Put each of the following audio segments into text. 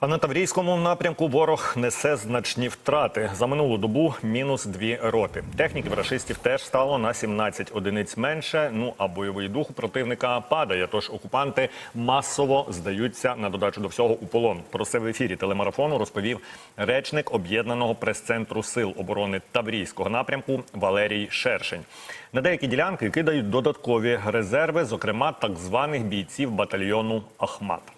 А на Таврійському напрямку ворог несе значні втрати. За минулу добу мінус дві роти. Техніків рашистів теж стало на 17 одиниць менше. Ну а бойовий дух противника падає. Тож окупанти масово здаються на додачу до всього у полон. Про це в ефірі телемарафону розповів речник об'єднаного прес-центру сил оборони Таврійського напрямку Валерій Шершень. На деякі ділянки кидають додаткові резерви, зокрема так званих бійців батальйону Ахмат.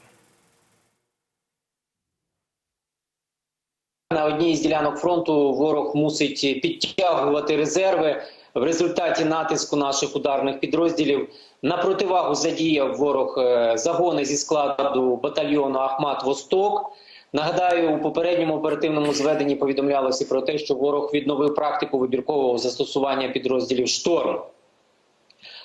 На одній з ділянок фронту ворог мусить підтягувати резерви. В результаті натиску наших ударних підрозділів на противагу задіяв ворог е, загони зі складу батальйону Ахмат Восток. Нагадаю, у попередньому оперативному зведенні повідомлялося про те, що ворог відновив практику вибіркового застосування підрозділів шторм.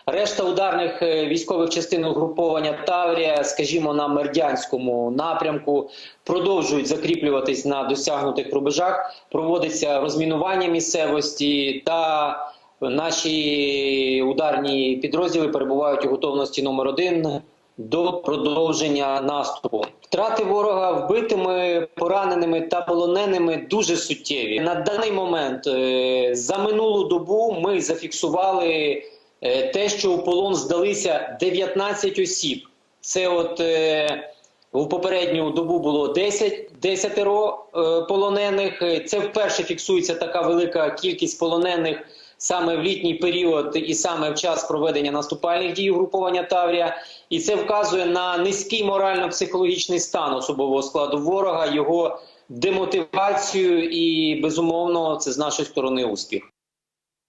Решта ударних е, військових частин угруповання Таврія, скажімо, на мердянському напрямку, продовжують закріплюватись на досягнутих рубежах. Проводиться розмінування місцевості, та наші ударні підрозділи перебувають у готовності номер один до продовження наступу. Втрати ворога вбитими, пораненими та полоненими дуже суттєві. На даний момент е, за минулу добу ми зафіксували те, що у полон здалися 19 осіб. Це от е, у попередню добу було 10, 10 е, полонених. Е, Це вперше фіксується така велика кількість полонених саме в літній період і саме в час проведення наступальних дій угруповання Таврія. І це вказує на низький морально-психологічний стан особового складу ворога, його демотивацію і безумовно це з нашої сторони успіх.